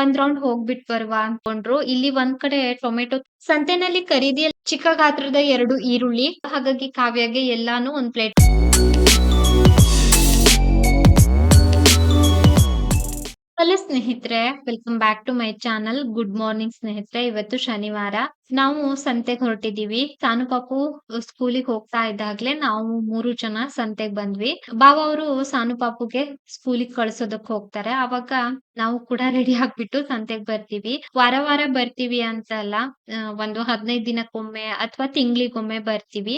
ಒಂದ್ ರೌಂಡ್ ಹೋಗ್ಬಿಟ್ ಬರುವ ಅನ್ಕೊಂಡ್ರು. ಇಲ್ಲಿ ಒಂದ್ ಕಡೆ ಟೊಮೆಟೊ ಸಂತೆನಲ್ಲಿ ಖರೀದಿಯ ಚಿಕ್ಕ ಗಾತ್ರದ ಎರಡು ಈರುಳ್ಳಿ. ಹಾಗಾಗಿ ಕಾವ್ಯಗೆ ಎಲ್ಲಾನು ಒಂದ್ ಪ್ಲೇಟ್ ಹಲೋ ಸ್ನೇಹಿತರೆ welcome back to my channel good morning ಸ್ನೇಹಿತರೆ, ಇವತ್ತು ಶನಿವಾರ. ನಾವು ಸಂತೆಗೆ ಹೊರಟಿದೀವಿ. ಸಾನು ಪಾಪು ಸ್ಕೂಲಿಗೆ ಹೋಗ್ತಾ ಇದ್ದಾಗ್ಲೆ ನಾವು ಮೂರು ಜನ ಸಂತೆಗ್ ಬಂದ್ವಿ. ಬಾಬಾ ಅವರು ಸಾನು ಪಾಪುಗೆ ಸ್ಕೂಲಿಗೆ ಕಳ್ಸೋದಕ್ ಹೋಗ್ತಾರೆ. ಅವಾಗ ನಾವು ಕೂಡ ರೆಡಿ ಆಗ್ಬಿಟ್ಟು ಸಂತೆಗ್ ಬರ್ತೀವಿ. ವಾರ ವಾರ ಬರ್ತೀವಿ ಅಂತ ಅಲ್ಲ ಆ, ಒಂದು ಹದಿನೈದು ದಿನಕ್ಕೊಮ್ಮೆ ಅಥವಾ ತಿಂಗಳಿಗೊಮ್ಮೆ ಬರ್ತೀವಿ.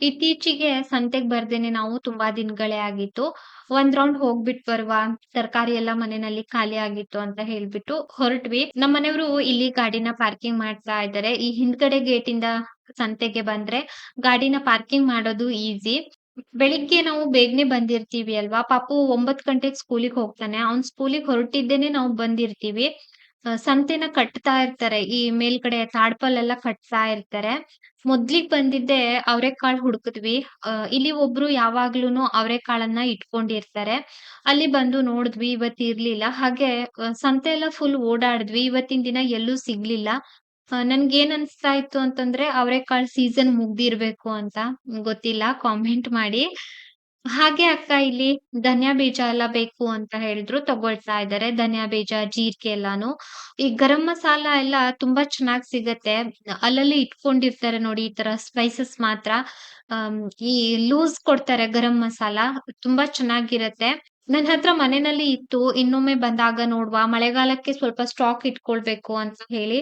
ಇತ್ತೀಚೆಗೆ ಸಂತೆಗ್ ಬರ್ದೇನೆ ನಾವು ತುಂಬಾ ದಿನಗಳೇ ಆಗಿತ್ತು. ಒಂದ್ ರೌಂಡ್ ಹೋಗ್ಬಿಟ್ ಬರುವ ತರಕಾರಿ ಎಲ್ಲ ಮನೆಯಲ್ಲಿ ಖಾಲಿ ಆಗಿತ್ತು ಅಂತ ಹೇಳ್ಬಿಟ್ಟು ಹೊರಟ್ವಿ. ನಮ್ಮ ಮನೆಯವರು ಇಲ್ಲಿ ಗಾಡಿನ ಪಾರ್ಕಿಂಗ್ ಮಾಡ್ತಾ ಇದ್ದಾರೆ ಹಿಂದ್ಗಡೆ ಗೇಟ್ ಇಂದ ಸಂತೆಗೆ ಬಂದ್ರೆ ಗಾಡಿನ ಪಾರ್ಕಿಂಗ್ ಮಾಡೋದು ಈಸಿ ಬೆಳಿಗ್ಗೆ ನಾವು ಬೇಗನೆ ಬಂದಿರ್ತೀವಿ ಅಲ್ವಾ? ಪಾಪು ಒಂಬತ್ ಗಂಟೆಗೆ ಸ್ಕೂಲಿಗೆ ಹೋಗ್ತಾನೆ. ಅವ್ನ್ ಸ್ಕೂಲಿಗೆ ಹೊರಟಿದ್ದೇನೆ ನಾವು ಬಂದಿರ್ತೀವಿ. ಸಂತೆನ ಕಟ್ತಾ ಇರ್ತಾರೆ. ಈ ಮೇಲ್ಗಡೆ ತಾಡ್ಪಲ್ ಎಲ್ಲ ಕಟ್ತಾ ಇರ್ತಾರೆ. ಮೊದ್ಲಿಗ್ ಬಂದಿದ್ದೆ ಅವರೆಕಾಳು ಹುಡುಕಿದ್ವಿ. ಇಲ್ಲಿ ಒಬ್ರು ಯಾವಾಗ್ಲೂನು ಅವರೆಕಾಳನ್ನ ಇಟ್ಕೊಂಡಿರ್ತಾರೆ. ಅಲ್ಲಿ ಬಂದು ನೋಡಿದ್ವಿ ಇವತ್ತು ಇರ್ಲಿಲ್ಲ. ಹಾಗೆ ಸಂತೆ ಎಲ್ಲ ಫುಲ್ ಓಡಾಡಿದ್ವಿ. ಇವತ್ತಿನ ದಿನ ಎಲ್ಲೂ ಸಿಗ್ಲಿಲ್ಲ. ನನ್ಗೇನ್ ಅನ್ಸ್ತಾ ಇತ್ತು ಅಂತಂದ್ರೆ ಅವರೆಕಾಳು ಸೀಸನ್ ಮುಗ್ದಿರ್ಬೇಕು ಅಂತ ಗೊತ್ತಿಲ್ಲ ಕಾಮೆಂಟ್ ಮಾಡಿ. ಹಾಗೆ ಅಕ್ಕ ಇಲ್ಲಿ ಧನಿಯಾ ಬೀಜ ಎಲ್ಲ ಬೇಕು ಅಂತ ಹೇಳಿದ್ರು, ತಗೊಳ್ತಾ ಇದ್ದಾರೆ. ಧನಿಯಾ ಬೀಜ, ಜೀರಿಗೆ ಎಲ್ಲಾನು. ಈ ಗರಂ ಮಸಾಲ ಎಲ್ಲ ತುಂಬಾ ಚೆನ್ನಾಗ್ ಸಿಗತ್ತೆ. ಅಲ್ಲಲ್ಲಿ ಇಟ್ಕೊಂಡಿರ್ತಾರೆ ನೋಡಿ, ಈ ತರ ಸ್ಪೈಸಸ್ ಮಾತ್ರ. ಈ ಲೂಸ್ ಕೊಡ್ತಾರೆ ಗರಂ ಮಸಾಲ, ತುಂಬಾ ಚೆನ್ನಾಗಿರತ್ತೆ. ನನ್ ಹತ್ರ ಮನೆಯಲ್ಲಿ ಇತ್ತು, ಇನ್ನೊಮ್ಮೆ ಬಂದಾಗ ನೋಡುವ, ಮಳೆಗಾಲಕ್ಕೆ ಸ್ವಲ್ಪ ಸ್ಟಾಕ್ ಇಟ್ಕೊಳ್ಬೇಕು ಅಂತ ಹೇಳಿ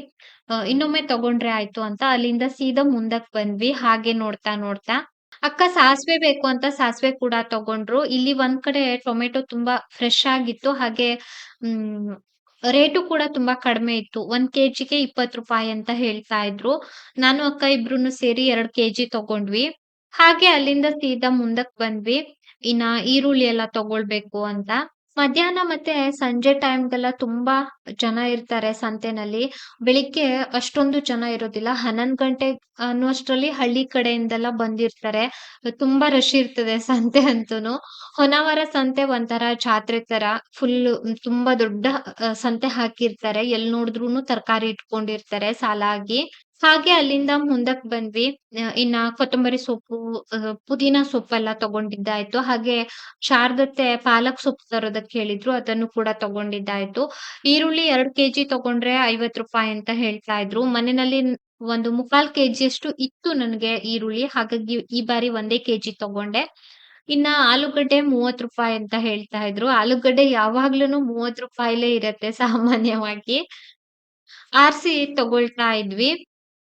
ಇನ್ನೊಮ್ಮೆ ತಗೊಂಡ್ರೆ ಆಯ್ತು ಅಂತ ಅಲ್ಲಿಂದ ಸೀದಾ ಮುಂದಕ್ ಬಂದ್ವಿ, ಹಾಗೆ ನೋಡ್ತಾ ನೋಡ್ತಾ. ಅಕ್ಕ ಸಾಸ್ವೆ ಬೇಕು ಅಂತ ಸಾಸ್ವೆ ಕೂಡ ತಗೊಂಡ್ರು. ಇಲ್ಲಿ ಒಂದ್ ಕಡೆ ಟೊಮೆಟೊ ತುಂಬಾ ಫ್ರೆಶ್ ಆಗಿತ್ತು, ಹಾಗೆ, ಹ್ಮ್, ರೇಟು ಕೂಡ ತುಂಬಾ ಕಡಿಮೆ ಇತ್ತು. ಒಂದ್ ಕೆಜಿಗೆ ಇಪ್ಪತ್ ರೂಪಾಯಿ ಅಂತ ಹೇಳ್ತಾ ಇದ್ರು. ನಾನು, ಅಕ್ಕ ಇಬ್ರುನು ಸೇರಿ ಎರಡ್ ಕೆಜಿ ತಗೊಂಡ್ವಿ. ಹಾಗೆ ಅಲ್ಲಿಂದ ಸೀದಾ ಮುಂದಕ್ ಬಂದ್ವಿ. ಇನ್ನ ಈರುಳ್ಳಿ ಎಲ್ಲ ತಗೊಳ್ಬೇಕು ಅಂತ. ಮಧ್ಯಾಹ್ನ ಮತ್ತೆ ಸಂಜೆ ಟೈಮ್ಗೆಲ್ಲ ತುಂಬಾ ಜನ ಇರ್ತಾರೆ ಸಂತೆನಲ್ಲಿ. ಬೆಳಿಗ್ಗೆ ಅಷ್ಟೊಂದು ಜನ ಇರೋದಿಲ್ಲ. ಹನ್ನೊಂದು ಗಂಟೆ ಅನ್ನುವಷ್ಟರಲ್ಲಿ ಹಳ್ಳಿ ಕಡೆಯಿಂದೆಲ್ಲ ಬಂದಿರ್ತಾರೆ. ತುಂಬಾ ರಶ್ ಇರ್ತದೆ ಸಂತೆ ಅಂತೂ ಹೊನ್ನಾವರ ಸಂತೆ ಒಂಥರ ಜಾತ್ರೆ ತರ. ಫುಲ್ ತುಂಬಾ ದೊಡ್ಡ ಸಂತೆ ಹಾಕಿರ್ತಾರೆ. ಎಲ್ ನೋಡಿದ್ರು ತರಕಾರಿ ಇಟ್ಕೊಂಡಿರ್ತಾರೆ ಸಾಲಾಗಿ. ಹಾಗೆ ಅಲ್ಲಿಂದ ಮುಂದಕ್ ಬಂದ್ವಿ. ಇನ್ನ ಕೊತ್ತಂಬರಿ ಸೊಪ್ಪು ಆ, ಪುದೀನ ಸೊಪ್ಪೆಲ್ಲ ತಗೊಂಡಿದ್ದಾಯ್ತು. ಹಾಗೆ ಶಾರದತ್ತೆ ಪಾಲಕ್ ಸೊಪ್ಪು ತರೋದಕ್ಕೆ ಹೇಳಿದ್ರು ಅದನ್ನು ಕೂಡ ತಗೊಂಡಿದ್ದಾಯ್ತು. ಈರುಳ್ಳಿ ಎರಡ್ ಕೆಜಿ ತಗೊಂಡ್ರೆ ಐವತ್ ರೂಪಾಯಿ ಅಂತ ಹೇಳ್ತಾ ಇದ್ರು. ಮನೆಯಲ್ಲಿ ಒಂದು ಮುಕ್ಕಾಲ್ ಕೆಜಿಯಷ್ಟು ಇತ್ತು ನನಗೆ ಈರುಳ್ಳಿ ಹಾಗಾಗಿ ಈ ಬಾರಿ ಒಂದೇ ಕೆಜಿ ತಗೊಂಡೆ. ಇನ್ನ ಆಲೂಗಡ್ಡೆ ಮೂವತ್ ರೂಪಾಯಿ ಅಂತ ಹೇಳ್ತಾ ಇದ್ರು. ಆಲೂಗಡ್ಡೆ ಯಾವಾಗ್ಲೂನು ಮೂವತ್ ರೂಪಾಯಿಲೇ ಇರತ್ತೆ ಸಾಮಾನ್ಯವಾಗಿ. ಆರ್ಸಿ ತಗೊಳ್ತಾ ಇದ್ವಿ.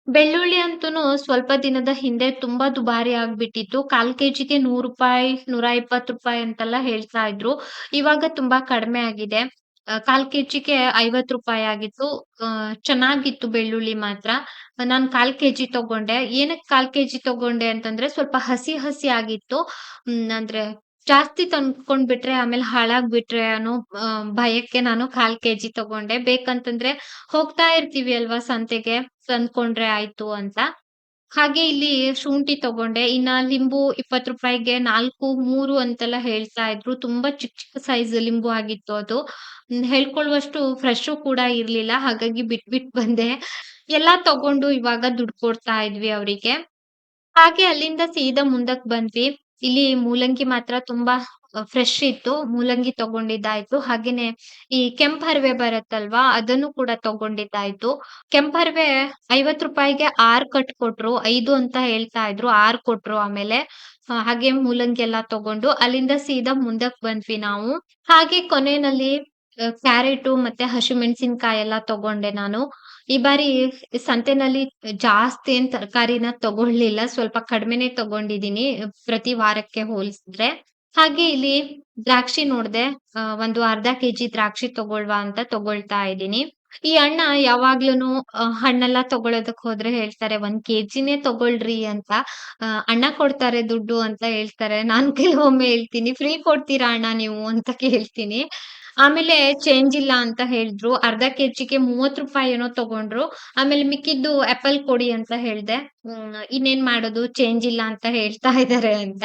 ಬೆಳ್ಳುಳ್ಳಿ ಅಂತೂ ಸ್ವಲ್ಪ ದಿನದ ಹಿಂದೆ ತುಂಬಾ ದುಬಾರಿ ಆಗ್ಬಿಟ್ಟಿತ್ತು. ಕಾಲ್ ಕೆಜಿಗೆ ನೂರು ರೂಪಾಯಿ, ನೂರ ಇಪ್ಪತ್ತು ರೂಪಾಯಿ ಅಂತೆಲ್ಲ ಹೇಳ್ತಾ ಇದ್ರು. ಇವಾಗ ತುಂಬಾ ಕಡಿಮೆ ಆಗಿದೆ. ಕಾಲ್ ಕೆಜಿಗೆ ಐವತ್ ರೂಪಾಯಿ ಆಗಿತ್ತು. ಚೆನ್ನಾಗಿತ್ತು ಬೆಳ್ಳುಳ್ಳಿ ಮಾತ್ರ. ನಾನ್ ಕಾಲ್ ಕೆಜಿ ತಗೊಂಡೆ. ಏನಕ್ಕೆ ಕಾಲ್ ಕೆಜಿ ತಗೊಂಡೆ ಅಂತಂದ್ರೆ ಸ್ವಲ್ಪ ಹಸಿ ಹಸಿ ಆಗಿತ್ತು. ಅಂದ್ರೆ ಜಾಸ್ತಿ ತಂದ್ಕೊಂಡ್ಬಿಟ್ರೆ ಆಮೇಲೆ ಹಾಳಾಗ್ಬಿಟ್ರೆ ಅನ್ನೋ ಭಯಕ್ಕೆ ನಾನು ಕಾಲ್ ಕೆಜಿ ತಗೊಂಡೆ. ಬೇಕಂತಂದ್ರೆ ಹೋಗ್ತಾ ಇರ್ತೀವಿ ಅಲ್ವಾ ಸಂತೆಗೆ. ತಂದ್ಕೊಂಡ್ರೆ ಆಯ್ತು ಅಂತ. ಹಾಗೆ ಇಲ್ಲಿ ಶುಂಠಿ ತಗೊಂಡೆ. ಇನ್ನ ಲಿಂಬು ಇಪ್ಪತ್ ರೂಪಾಯಿಗೆ ನಾಲ್ಕು, ಮೂರು ಅಂತೆಲ್ಲ ಹೇಳ್ತಾ ಇದ್ರು. ತುಂಬಾ ಚಿಕ್ಕ ಚಿಕ್ಕ ಸೈಜ್ ಲಿಂಬು ಆಗಿತ್ತು ಅದು. ಹೇಳ್ಕೊಳ್ಳುವಷ್ಟು ಫ್ರೆಶ್ ಕೂಡ ಇರ್ಲಿಲ್ಲ. ಹಾಗಾಗಿ ಬಿಟ್ ಬಿಟ್ ಬಂದೆ. ಎಲ್ಲಾ ತಗೊಂಡು ಇವಾಗ ದುಡ್ಡು ಕೊಡ್ತಾ ಇದ್ವಿ ಅವರಿಗೆ. ಹಾಗೆ ಅಲ್ಲಿಂದ ಸೀದಾ ಮುಂದಕ್ ಬಂದ್ವಿ. ಇಲ್ಲಿ ಮೂಲಂಗಿ ಮಾತ್ರ ತುಂಬಾ ಫ್ರೆಶ್ ಇತ್ತು. ಮೂಲಂಗಿ ತಗೊಂಡಿದ್ದಾಯ್ತು. ಹಾಗೇನೆ ಈ ಕೆಂಪ್ ಹರಿವೆ ಬರತ್ತಲ್ವಾ, ಅದನ್ನು ಕೂಡ ತಗೊಂಡಿದ್ದಾಯ್ತು. ಕೆಂಪ್ ಹರಿವೆ ಐವತ್ ರೂಪಾಯಿಗೆ ಆರ್ ಕಟ್ ಕೊಟ್ರು. ಐದು ಅಂತ ಹೇಳ್ತಾ ಇದ್ರು. ಆರ್ ಕೊಟ್ರು ಆಮೇಲೆ. ಹಾಗೆ ಮೂಲಂಗಿ ಎಲ್ಲಾ ತಗೊಂಡು ಅಲ್ಲಿಂದ ಸೀದಾ ಮುಂದಕ್ ಬಂದ್ವಿ ನಾವು. ಹಾಗೆ ಕೊನೆಯಲ್ಲಿ ಕ್ಯಾರೆಟ್ ಮತ್ತೆ ಹಸಿಮೆಣಸಿನಕಾಯಿ ಎಲ್ಲ ತಗೊಂಡೆ ನಾನು. ಈ ಬಾರಿ ಸಂತೆನಲ್ಲಿ ಜಾಸ್ತಿ ಏನ್ ತರಕಾರಿನ ತಗೊಳ್ಳಿಲ್ಲ ಸ್ವಲ್ಪ ಕಡಿಮೆನೆ ತಗೊಂಡಿದೀನಿ, ಪ್ರತಿ ವಾರಕ್ಕೆ ಹೋಲಿಸಿದ್ರೆ. ಹಾಗೆ ಇಲ್ಲಿ ದ್ರಾಕ್ಷಿ ನೋಡ್ದೆ ಒಂದು ಅರ್ಧ ಕೆಜಿ ದ್ರಾಕ್ಷಿ ತಗೊಳ್ವಾ ಅಂತ ತಗೊಳ್ತಾ ಇದ್ದೀನಿ. ಈ ಅಣ್ಣ ಯಾವಾಗ್ಲೂನು ಹಣ್ಣೆಲ್ಲ ತಗೊಳೋದಕ್ ಹೋದ್ರೆ ಹೇಳ್ತಾರೆ, ಒಂದ್ ಕೆಜಿನೇ ತಗೊಳ್ರಿ ಅಂತ. ಅಣ್ಣ ಕೊಡ್ತಾರೆ ದುಡ್ಡು ಅಂತ ಹೇಳ್ತಾರೆ. ನಾನ್ ಕೆಲವೊಮ್ಮೆ ಹೇಳ್ತೀನಿ, ಫ್ರೀ ಕೊಡ್ತೀರಾ ಅಣ್ಣ ನೀವು? ಅಂತ ಕೇಳ್ತೀನಿ. ಆಮೇಲೆ ಚೇಂಜ್ ಇಲ್ಲ ಅಂತ ಹೇಳಿದ್ರು. ಅರ್ಧ ಕೆಜಿಗೆ ರೂಪಾಯಿ ಏನೋ ತಗೊಂಡ್ರು. ಆಮೇಲೆ ಮಿಕ್ಕಿದ್ದು ಆಪಲ್ ಕೊಡಿ ಅಂತ ಹೇಳ್ದೆ. ಇನ್ನೇನ್ ಮಾಡೋದು ಚೇಂಜ್ ಇಲ್ಲ ಅಂತ ಹೇಳ್ತಾ ಇದಾರೆ ಅಂತ.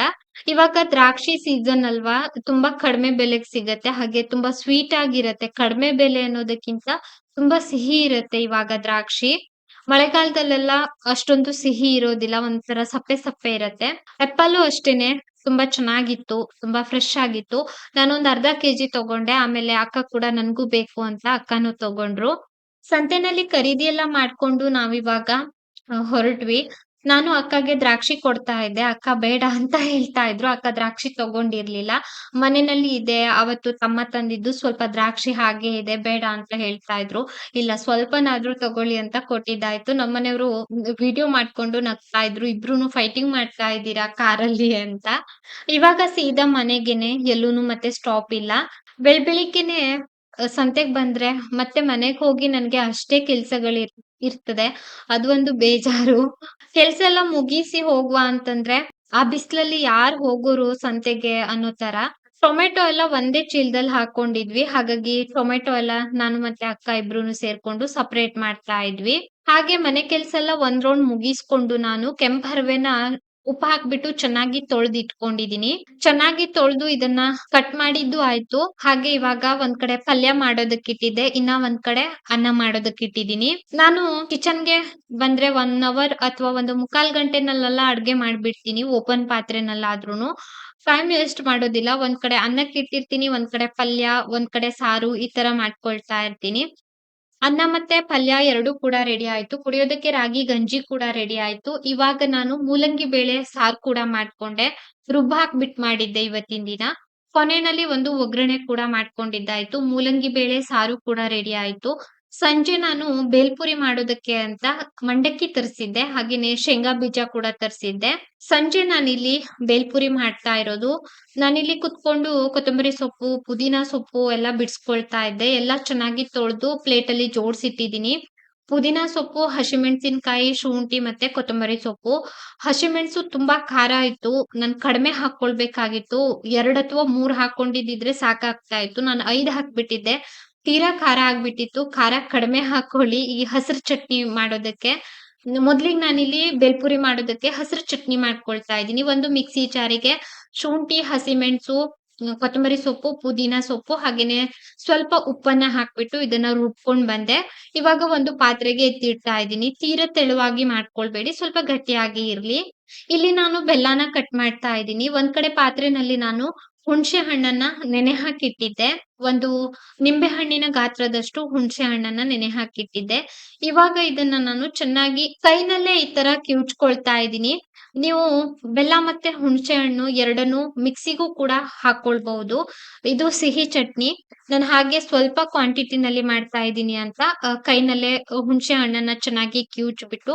ಇವಾಗ ದ್ರಾಕ್ಷಿ ಸೀಸನ್ ಅಲ್ವಾ? ತುಂಬಾ ಕಡಿಮೆ ಬೆಲೆಗ್ ಸಿಗತ್ತೆ. ಹಾಗೆ ತುಂಬಾ ಸ್ವೀಟ್ ಆಗಿರತ್ತೆ. ಕಡಿಮೆ ಬೆಲೆ ಅನ್ನೋದಕ್ಕಿಂತ ತುಂಬಾ ಸಿಹಿ ಇರತ್ತೆ ಇವಾಗ ದ್ರಾಕ್ಷಿ. ಮಳೆಗಾಲದಲ್ಲೆಲ್ಲ ಅಷ್ಟೊಂದು ಸಿಹಿ ಇರೋದಿಲ್ಲ. ಒಂಥರ ಸಪ್ಪೆ ಸಪ್ಪೆ ಇರತ್ತೆ. ಆಪಲ್ಲು ಅಷ್ಟೇನೆ ತುಂಬಾ ಚೆನ್ನಾಗಿತ್ತು. ತುಂಬಾ ಫ್ರೆಶ್ ಆಗಿತ್ತು. ನಾನೊಂದ್ ಅರ್ಧ ಕೆಜಿ ತಗೊಂಡೆ. ಆಮೇಲೆ ಅಕ್ಕ ಕೂಡ ನನ್ಗೂ ಬೇಕು ಅಂತ ಅಕ್ಕನೂ ತಗೊಂಡ್ರು. ಸಂತೆನಲ್ಲಿ ಖರೀದಿ ಎಲ್ಲ ಮಾಡ್ಕೊಂಡು ನಾವಿವಾಗ ಹೊರಟ್ವಿ. ನಾನು ಅಕ್ಕಗೆ ದ್ರಾಕ್ಷಿ ಕೊಡ್ತಾ ಇದ್ದೆ. ಅಕ್ಕ ಬೇಡ ಅಂತ ಹೇಳ್ತಾ ಇದ್ರು. ಅಕ್ಕ ದ್ರಾಕ್ಷಿ ತಗೊಂಡಿರ್ಲಿಲ್ಲ. ಮನೆಯಲ್ಲಿ ಇದೆ. ಅವತ್ತು ತಮ್ಮ ತಂದಿದ್ದು ಸ್ವಲ್ಪ ದ್ರಾಕ್ಷಿ ಹಾಗೆ ಇದೆ. ಬೇಡ ಅಂತ ಹೇಳ್ತಾ ಇದ್ರು. ಇಲ್ಲ, ಸ್ವಲ್ಪನಾದ್ರೂ ತಗೊಳ್ಳಿ ಅಂತ ಕೊಟ್ಟಿದ್ದಾಯ್ತು. ನಮ್ಮನೆಯವರು ವಿಡಿಯೋ ಮಾಡ್ಕೊಂಡು ನಗ್ತಾ ಇದ್ರು. ಇಬ್ರು ಫೈಟಿಂಗ್ ಮಾಡ್ತಾ ಇದ್ದೀರಾ ಕಾರಲ್ಲಿ ಅಂತ. ಇವಾಗ ಸೀದಾ ಮನೆಗೆನೆ ಎಲ್ಲೂನು ಮತ್ತೆ ಸ್ಟಾಪ್ ಇಲ್ಲ. ಬೆಳ್ ಬೆಳಿಗ್ಗೆನೆ ಸಂತೆಗ್ ಬಂದ್ರೆ ಮತ್ತೆ ಮನೆಗ್ ಹೋಗಿ ನನ್ಗೆ ಅಷ್ಟೇ ಕೆಲ್ಸಗಳು ಇರ್ ಇರ್ತದೆ. ಅದು ಒಂದು ಬೇಜಾರು. ಕೆಲ್ಸ ಎಲ್ಲ ಮುಗಿಸಿ ಹೋಗುವ ಅಂತಂದ್ರೆ ಆ ಬಿಸ್ಲಲ್ಲಿ ಯಾರ್ ಹೋಗೋರು ಸಂತೆಗೆ ಅನ್ನೋ ತರ. ಟೊಮೆಟೊ ಎಲ್ಲ ಒಂದೇ ಚೀಲದಲ್ಲಿ ಹಾಕೊಂಡಿದ್ವಿ. ಹಾಗಾಗಿ ಟೊಮೆಟೊ ಎಲ್ಲ ನಾನು ಮತ್ತೆ ಅಕ್ಕ ಇಬ್ರು ಸೇರ್ಕೊಂಡು ಸಪರೇಟ್ ಮಾಡ್ತಾ ಇದ್ವಿ. ಹಾಗೆ ಮನೆ ಕೆಲ್ಸ ಎಲ್ಲ ಒಂದ್ ರೌಂಡ್ ಮುಗಿಸ್ಕೊಂಡು ನಾನು ಕೆಂಪ್ ಹರವೆನ ಉಪ್ಪು ಹಾಕ್ಬಿಟ್ಟು ಚೆನ್ನಾಗಿ ತೊಳೆದು ಇಟ್ಕೊಂಡಿದೀನಿ. ಚೆನ್ನಾಗಿ ತೊಳೆದು ಇದನ್ನ ಕಟ್ ಮಾಡಿದ್ದು ಆಯ್ತು. ಹಾಗೆ ಇವಾಗ ಒಂದ್ ಕಡೆ ಪಲ್ಯ ಮಾಡೋದಕ್ ಇಟ್ಟಿದ್ದೆ. ಇನ್ನ ಒಂದ್ ಕಡೆ ಅನ್ನ ಮಾಡೋದಕ್ ಇಟ್ಟಿದೀನಿ. ನಾನು ಕಿಚನ್‌ಗೆ ಬಂದ್ರೆ ಒನ್ ಅವರ್ ಅಥವಾ ಒಂದು ಮುಕ್ಕಾಲ್ ಗಂಟೆನಲ್ಲೆಲ್ಲ ಅಡ್ಗೆ ಮಾಡ್ಬಿಡ್ತೀನಿ ಓಪನ್ ಪಾತ್ರೆನಲ್ಲಾದ್ರೂನು. ಟೈಮ್ ವೇಸ್ಟ್ ಮಾಡೋದಿಲ್ಲ. ಒಂದ್ ಕಡೆ ಅನ್ನಕ್ಕೆ ಇಟ್ಟಿರ್ತೀನಿ. ಒಂದ್ ಕಡೆ ಪಲ್ಯ, ಒಂದ್ ಕಡೆ ಸಾರು ಈ ತರ ಮಾಡ್ಕೊಳ್ತಾ ಇರ್ತೀನಿ. ಅನ್ನ ಮತ್ತೆ ಪಲ್ಯ ಎರಡು ಕೂಡ ರೆಡಿ ಆಯ್ತು. ಕುಡಿಯೋದಕ್ಕೆ ರಾಗಿ, ಗಂಜಿ ಕೂಡ ರೆಡಿ ಆಯ್ತು. ಇವಾಗ ನಾನು ಮೂಲಂಗಿ ಬೇಳೆ, ಸಾರು ಕೂಡ ಮಾಡ್ಕೊಂಡೆ. ರುಬ್ಬಾಕ್ ಹಾಕ್ಬಿಟ್ ಮಾಡಿದ್ದೆ ಇವತ್ತಿನ ದಿನ. ಕೊನೆಯಲ್ಲಿ ಒಂದು ಒಗ್ಗರಣೆ ಕೂಡ ಮಾಡ್ಕೊಂಡಿದ್ದಾಯ್ತು. ಮೂಲಂಗಿ ಬೇಳೆ, ಸಾರು ಕೂಡ ರೆಡಿ ಆಯ್ತು. ಸಂಜೆ ನಾನು ಬೇಲ್ಪುರಿ ಮಾಡೋದಕ್ಕೆ ಅಂತ ಮಂಡಕ್ಕಿ ತರಿಸಿದ್ದೆ ಹಾಗೇನೆ ಶೇಂಗಾ ಬೀಜ ಕೂಡ ತರಿಸಿದ್ದೆ ಸಂಜೆ ನಾನಿಲ್ಲಿ ಬೇಲ್ಪುರಿ ಮಾಡ್ತಾ ಇರೋದು. ನಾನಿಲ್ಲಿ ಕುತ್ಕೊಂಡು ಕೊತ್ತಂಬರಿ ಸೊಪ್ಪು, ಪುದೀನ ಸೊಪ್ಪು ಎಲ್ಲ ಬಿಡ್ಸ್ಕೊಳ್ತಾ ಇದ್ದೆ. ಎಲ್ಲ ಚೆನ್ನಾಗಿ ತೊಳ್ದು ಪ್ಲೇಟಲ್ಲಿ ಜೋಡಿಸಿಟ್ಟಿದ್ದೀನಿ ಪುದೀನ ಸೊಪ್ಪು, ಹಸಿಮೆಣಸಿನಕಾಯಿ, ಶುಂಠಿ ಮತ್ತೆ ಕೊತ್ತಂಬರಿ ಸೊಪ್ಪು. ಹಸಿಮೆಣಸು ತುಂಬಾ ಖಾರ ಇತ್ತು. ನಾನು ಕಡಿಮೆ ಹಾಕೊಳ್ಬೇಕಾಗಿತ್ತು ಎರಡು ಅಥವಾ ಮೂರ್ ಹಾಕೊಂಡಿದ್ದಿದ್ರೆ ಸಾಕಾಗ್ತಾ ಇತ್ತು. ನಾನು ಐದು ಹಾಕ್ಬಿಟ್ಟಿದ್ದೆ. ತೀರಾ ಖಾರ ಆಗ್ಬಿಟ್ಟಿತ್ತು. ಖಾರ ಕಡಿಮೆ ಹಾಕೊಳ್ಳಿ ಈ ಹಸಿರು ಚಟ್ನಿ ಮಾಡೋದಕ್ಕೆ. ಮೊದ್ಲಿಗ್ ನಾನಿಲ್ಲಿ ಬೇಲ್ಪುರಿ ಮಾಡೋದಕ್ಕೆ ಹಸಿರು ಚಟ್ನಿ ಮಾಡ್ಕೊಳ್ತಾ ಇದ್ದೀನಿ. ಒಂದು ಮಿಕ್ಸಿ ಜಾರಿಗೆ ಶುಂಠಿ, ಹಸಿಮೆಣಸು, ಕೊತ್ತಂಬರಿ ಸೊಪ್ಪು, ಪುದೀನ ಸೊಪ್ಪು ಹಾಗೇನೆ ಸ್ವಲ್ಪ ಉಪ್ಪನ್ನ ಹಾಕ್ಬಿಟ್ಟು ಇದನ್ನ ರುಬ್ಕೊಂಡ್ ಬಂದೆ. ಇವಾಗ ಒಂದು ಪಾತ್ರೆಗೆ ಎತ್ತಿಡ್ತಾ ಇದ್ದೀನಿ. ತೀರಾ ತೆಳುವಾಗಿ ಮಾಡ್ಕೊಳ್ಬೇಡಿ. ಸ್ವಲ್ಪ ಗಟ್ಟಿಯಾಗಿ ಇರ್ಲಿ. ಇಲ್ಲಿ ನಾನು ಬೆಲ್ಲಾನ ಕಟ್ ಮಾಡ್ತಾ ಇದ್ದೀನಿ. ಒಂದ್ ಕಡೆ ಪಾತ್ರೆನಲ್ಲಿ ನಾನು ಹುಣಸೆ ಹಣ್ಣನ್ನ ನೆನೆ ಹಾಕಿಟ್ಟಿದ್ದೆ. ಒಂದು ನಿಂಬೆ ಹಣ್ಣಿನ ಗಾತ್ರದಷ್ಟು ಹುಣಸೆ ಹಣ್ಣನ್ನ ನೆನೆ ಹಾಕಿಟ್ಟಿದ್ದೆ. ಇವಾಗ ಇದನ್ನ ನಾನು ಚೆನ್ನಾಗಿ ಕೈನಲ್ಲೇ ಈ ತರ ಕಿವುಚ್ಕೊಳ್ತಾ ಇದ್ದೀನಿ. ನೀವು ಬೆಲ್ಲ ಮತ್ತೆ ಹುಣಸೆ ಹಣ್ಣು ಎರಡನ್ನೂ ಮಿಕ್ಸಿಗೂ ಕೂಡ ಹಾಕೊಳ್ಬಹುದು ಇದು ಸಿಹಿ ಚಟ್ನಿ. ನಾನ್ ಹಾಗೆ ಸ್ವಲ್ಪ ಕ್ವಾಂಟಿಟಿನಲ್ಲಿ ಮಾಡ್ತಾ ಇದ್ದೀನಿ ಅಂತ ಕೈನಲ್ಲೇ ಹುಣಸೆ ಹಣ್ಣನ್ನ ಚೆನ್ನಾಗಿ ಕಿವುಚ್ಬಿಟ್ಟು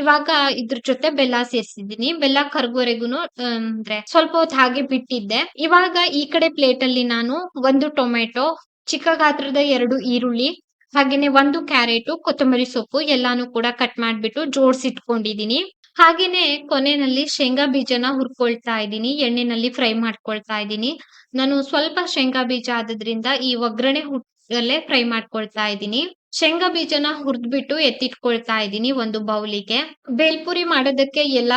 ಇವಾಗ ಇದ್ರ ಜೊತೆ ಬೆಲ್ಲ ಸೇರಿಸಿದ್ದೀನಿ ಬೆಲ್ಲ ಕರಗೋವರೆಗೂನು ಅ ಅಂದ್ರೆ ಸ್ವಲ್ಪ ಹೊತ್ತು ಹಾಗೆ ಬಿಟ್ಟಿದ್ದೆ. ಇವಾಗ ಈ ಕಡೆ ಪ್ಲೇಟ್ ಅಲ್ಲಿ ನಾನು ಒಂದು ಟೊಮೆಟೊ, ಚಿಕ್ಕ ಗಾತ್ರದ ಎರಡು ಈರುಳ್ಳಿ, ಹಾಗೇನೆ ಒಂದು ಕ್ಯಾರೆಟು, ಕೊತ್ತಂಬರಿ ಸೊಪ್ಪು ಎಲ್ಲಾನು ಕೂಡ ಕಟ್ ಮಾಡ್ಬಿಟ್ಟು ಜೋಡ್ಸಿಟ್ಕೊಂಡಿದೀನಿ. ಹಾಗೇನೆ ಕೊನೆಯಲ್ಲಿ ಶೇಂಗಾ ಬೀಜನ ಹುರ್ಕೊಳ್ತಾ ಇದ್ದೀನಿ. ಎಣ್ಣೆನಲ್ಲಿ ಫ್ರೈ ಮಾಡ್ಕೊಳ್ತಾ ಇದ್ದೀನಿ. ನಾನು ಸ್ವಲ್ಪ ಶೇಂಗಾ ಬೀಜ ಆದ್ರಿಂದ ಈ ಒಗ್ಗರಣೆ ಹುಟ್ಟಲ್ಲೇ ಫ್ರೈ ಮಾಡ್ಕೊಳ್ತಾ ಇದ್ದೀನಿ. ಶೇಂಗಾ ಬೀಜನ ಹುರಿದ್ಬಿಟ್ಟು ಎತ್ತಿಟ್ಕೊಳ್ತಾ ಇದ್ದೀನಿ ಒಂದು ಬೌಲಿಗೆ. ಬೇಲ್ಪುರಿ ಮಾಡೋದಕ್ಕೆ ಎಲ್ಲ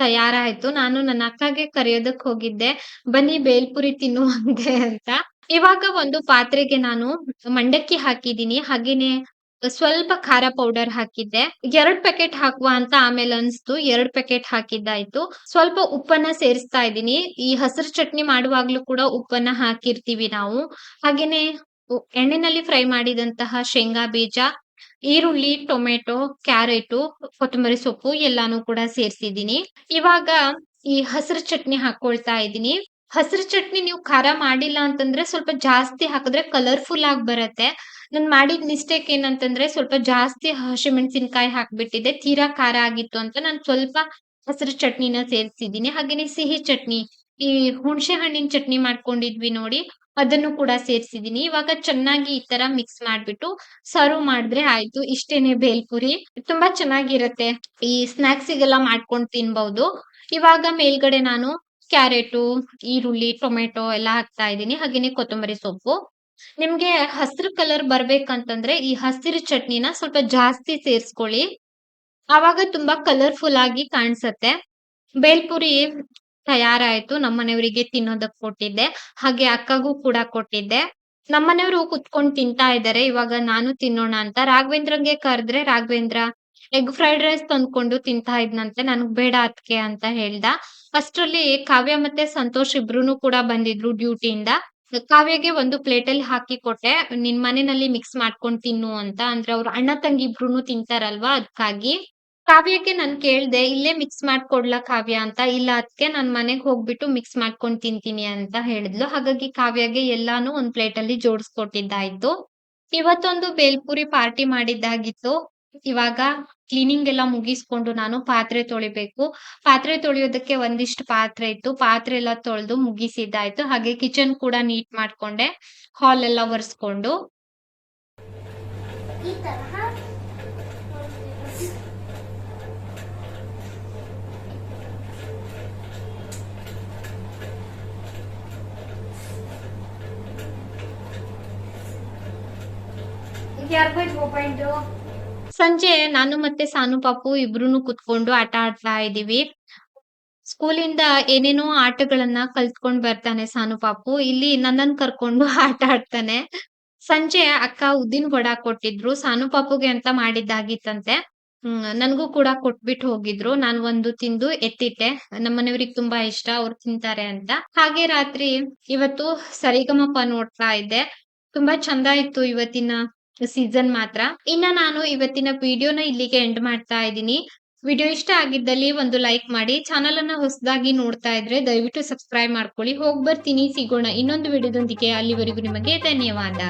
ತಯಾರಾಯ್ತು. ನಾನು ನನ್ನ ಅಕ್ಕಗೆ ಕರೆಯೋದಕ್ ಹೋಗಿದ್ದೆ. ಬನ್ನಿ ಬೇಲ್ಪುರಿ ತಿನ್ನುವಂತೆ ಅಂತ. ಇವಾಗ ಒಂದು ಪಾತ್ರೆಗೆ ನಾನು ಮಂಡಕ್ಕಿ ಹಾಕಿದ್ದೀನಿ. ಹಾಗೇನೆ ಸ್ವಲ್ಪ ಖಾರ ಪೌಡರ್ ಹಾಕಿದ್ದೆ. ಎರಡ್ ಪ್ಯಾಕೆಟ್ ಹಾಕುವ ಅಂತ ಆಮೇಲೆ ಅನ್ಸ್ತು. ಎರಡ್ ಪ್ಯಾಕೆಟ್ ಹಾಕಿದ್ದಾಯ್ತು. ಸ್ವಲ್ಪ ಉಪ್ಪನ್ನ ಸೇರಿಸ್ತಾ ಇದ್ದೀನಿ. ಈ ಹಸಿರು ಚಟ್ನಿ ಮಾಡುವಾಗ್ಲೂ ಕೂಡ ಉಪ್ಪನ್ನ ಹಾಕಿರ್ತೀವಿ ನಾವು. ಹಾಗೇನೆ ಎಣ್ಣೆನಲ್ಲಿ ಫ್ರೈ ಮಾಡಿದಂತಹ ಶೇಂಗಾ ಬೀಜ, ಈರುಳ್ಳಿ, ಟೊಮೆಟೊ, ಕ್ಯಾರೆಟು, ಕೊತ್ತಂಬರಿ ಸೊಪ್ಪು ಎಲ್ಲಾನು ಕೂಡ ಸೇರಿಸಿದ್ದೀನಿ ಇವಾಗ ಈ ಹಸಿರು ಚಟ್ನಿ ಹಾಕೊಳ್ತಾ ಇದ್ದೀನಿ. ಹಸಿರು ಚಟ್ನಿ ನೀವು ಖಾರ ಮಾಡಿಲ್ಲ ಅಂತಂದ್ರೆ ಸ್ವಲ್ಪ ಜಾಸ್ತಿ ಹಾಕಿದ್ರೆ ಕಲರ್‌ಫುಲ್ ಆಗಿ ಬರತ್ತೆ. ನಾನ್ ಮಾಡಿದ ಮಿಸ್ಟೇಕ್ ಏನಂತಂದ್ರೆ ಸ್ವಲ್ಪ ಜಾಸ್ತಿ ಹಸಿಮೆಣಸಿನ್ಕಾಯಿ ಹಾಕ್ಬಿಟ್ಟಿದೆ ತೀರಾ ಖಾರ ಆಗಿತ್ತು ಅಂತ ನಾನು ಸ್ವಲ್ಪ ಹಸಿರು ಚಟ್ನಿನ ಸೇರ್ಸಿದಿನಿ ಹಾಗೇನೆ ಸಿಹಿ ಚಟ್ನಿ, ಈ ಹುಣಸೆ ಹಣ್ಣಿನ ಚಟ್ನಿ ಮಾಡ್ಕೊಂಡಿದ್ವಿ ನೋಡಿ, ಅದನ್ನು ಕೂಡ ಸೇರ್ಸಿದಿನಿ ಇವಾಗ ಚೆನ್ನಾಗಿ ಈ ತರ ಮಿಕ್ಸ್ ಮಾಡ್ಬಿಟ್ಟು ಸರ್ವ್ ಮಾಡಿದ್ರೆ ಆಯ್ತು. ಇಷ್ಟೇನೆ ಬೇಲ್ಪುರಿ. ತುಂಬಾ ಚೆನ್ನಾಗಿರತ್ತೆ. ಈ ಸ್ನಾಕ್ಸಿಗೆಲ್ಲ ಮಾಡ್ಕೊಂಡು ತಿನ್ಬಹುದು. ಇವಾಗ ಮೇಲ್ಗಡೆ ನಾನು ಕ್ಯಾರೆಟು, ಈರುಳ್ಳಿ, ಟೊಮೆಟೊ ಎಲ್ಲ ಹಾಕ್ತಾ ಇದ್ದೀನಿ. ಹಾಗೇನೆ ಕೊತ್ತಂಬರಿ ಸೊಪ್ಪು. ನಿಮ್ಗೆ ಹಸಿರು ಕಲರ್ ಬರ್ಬೇಕಂತಂದ್ರೆ ಈ ಹಸಿರು ಚಟ್ನಿನ ಸ್ವಲ್ಪ ಜಾಸ್ತಿ ಸೇರ್ಸ್ಕೊಳ್ಳಿ. ಆವಾಗ ತುಂಬಾ ಕಲರ್‌ಫುಲ್ ಆಗಿ ಕಾಣಿಸತ್ತೆ ಬೇಲ್ಪುರಿ ತಯಾರಾಯ್ತು. ನಮ್ಮನೆಯವರಿಗೆ ತಿನ್ನೋದಕ್ ಕೊಟ್ಟಿದ್ದೆ. ಹಾಗೆ ಅಕ್ಕಗೂ ಕೂಡ ಕೊಟ್ಟಿದ್ದೆ. ನಮ್ಮನೆಯವರು ಕುತ್ಕೊಂಡ್ ತಿಂತಾ ಇದ್ದಾರೆ. ಇವಾಗ ನಾನು ತಿನ್ನೋಣ ಅಂತ ರಾಘವೇಂದ್ರಂಗೆ ಕರೆದ್ರೆ ರಾಘವೇಂದ್ರ ಎಗ್ ಫ್ರೈಡ್ ರೈಸ್ ತಂದ್ಕೊಂಡು ತಿಂತಾ ಇದ್ನಂತೆ. ನನ್ಗ್ ಬೇಡ ಅದ್ಕೆ ಅಂತ ಹೇಳ್ದ. ಅಷ್ಟ್ರಲ್ಲಿ ಕಾವ್ಯ ಮತ್ತೆ ಸಂತೋಷ್ ಇಬ್ರು ಕೂಡ ಬಂದಿದ್ರು ಡ್ಯೂಟಿಯಿಂದ. ಕಾವ್ಯಗೆ ಒಂದು ಪ್ಲೇಟ್ ಅಲ್ಲಿ ಹಾಕಿ ಕೊಟ್ಟೆ. ನಿನ್ ಮನೆಯಲ್ಲಿ ಮಿಕ್ಸ್ ಮಾಡ್ಕೊಂಡ್ ತಿನ್ನು ಅಂತ. ಅಂದ್ರೆ ಅವ್ರ ಅಣ್ಣ ತಂಗಿ ಇಬ್ರು ತಿಂತಾರಲ್ವಾ ಅದಕ್ಕಾಗಿ ಕಾವ್ಯಕ್ಕೆ ನಾನ್ ಕೇಳ್ದೆ, "ಇಲ್ಲೇ ಮಿಕ್ಸ್ ಮಾಡ್ಕೊಡ್ಲಾ ಕಾವ್ಯ" ಅಂತ. "ಇಲ್ಲ ಅದಕ್ಕೆ ನಾನ್ ಮನೆಗ್ ಹೋಗ್ಬಿಟ್ಟು ಮಿಕ್ಸ್ ಮಾಡ್ಕೊಂಡ್ ತಿಂತೀನಿ" ಅಂತ ಹೇಳಿದ್ಲು. ಹಾಗಾಗಿ ಕಾವ್ಯಗೆ ಎಲ್ಲಾನು ಒಂದ್ ಪ್ಲೇಟಲ್ಲಿ ಜೋಡಿಸ್ಕೊಟ್ಟಿದ್ದಾಯ್ತು. ಇವತ್ತೊಂದು ಬೇಲ್ಪುರಿ ಪಾರ್ಟಿ ಮಾಡಿದ್ದಾಗಿತ್ತು. ಇವಾಗ ಕ್ಲೀನಿಂಗ್ ಎಲ್ಲ ಮುಗಿಸ್ಕೊಂಡು ನಾನು ಪಾತ್ರೆ ತೊಳಿಬೇಕು. ಪಾತ್ರೆ ತೊಳೆಯೋದಕ್ಕೆ ಒಂದಿಷ್ಟು ಪಾತ್ರೆ ಇತ್ತು. ಪಾತ್ರೆ ಎಲ್ಲ ತೊಳೆದು ಮುಗಿಸಿದ್ದಾಯ್ತು. ಹಾಗೆ ಕಿಚನ್ ಕೂಡ ನೀಟ್ ಮಾಡ್ಕೊಂಡೆ. ಹಾಲ್ ಎಲ್ಲ ಒರೆಸ್ಕೊಂಡು. ಈ ತರಹ ಯಾರ್ಗೋ ಸಂಜೆ ನಾನು ಮತ್ತೆ ಸಾನು ಪಾಪು ಇಬ್ರು ಕುತ್ಕೊಂಡು ಆಟ ಆಡ್ತಾ ಇದೀವಿ. ಸ್ಕೂಲಿಂದ ಏನೇನೋ ಆಟಗಳನ್ನ ಕಲ್ತ್ಕೊಂಡ್ ಬರ್ತಾನೆ ಸಾನು ಪಾಪು. ಇಲ್ಲಿ ನನ್ನನ್ ಕರ್ಕೊಂಡು ಆಟ ಆಡ್ತಾನೆ. ಸಂಜೆ ಅಕ್ಕ ಉದ್ದಿನ ವಡ ಕೊಟ್ಟಿದ್ರು. ಸಾನು ಪಾಪುಗೆ ಅಂತ ಮಾಡಿದ್ದಾಗಿತ್ತಂತೆ. ನನ್ಗೂ ಕೂಡ ಕೊಟ್ಬಿಟ್ಟು ಹೋಗಿದ್ರು. ನಾನ್ ಒಂದು ತಿಂದು ಎತ್ತಿಟ್ಟೆ. ನಮ್ಮನೆಯವ್ರಿಗೆ ತುಂಬಾ ಇಷ್ಟ. ಅವ್ರು ತಿಂತಾರೆ ಅಂತ. ಹಾಗೆ ರಾತ್ರಿ ಇವತ್ತು ಸರಿಗಮಪ ನೋಡ್ತಾ ಇದ್ದೆ. ತುಂಬಾ ಚಂದ ಇತ್ತು ಇವತ್ತಿನ ಸೀಸನ್ ಮಾತ್ರ. ಇನ್ನ ನಾನು ಇವತ್ತಿನ ವಿಡಿಯೋನ ಇಲ್ಲಿಗೆ ಎಂಡ್ ಮಾಡ್ತಾ ಇದ್ದೀನಿ. ವಿಡಿಯೋ ಇಷ್ಟ ಆಗಿದ್ದಲ್ಲಿ ಒಂದು ಲೈಕ್ ಮಾಡಿ. ಚಾನಲ್ ಅನ್ನ ಹೊಸದಾಗಿ ನೋಡ್ತಾ ಇದ್ರೆ ದಯವಿಟ್ಟು ಸಬ್ಸ್ಕ್ರೈಬ್ ಮಾಡ್ಕೊಳ್ಳಿ. ಹೋಗ್ಬರ್ತೀನಿ ಸಿಗೋಣ ಇನ್ನೊಂದು ವಿಡಿಯೋದೊಂದಿಗೆ. ಅಲ್ಲಿವರೆಗೂ ನಿಮಗೆ ಧನ್ಯವಾದ.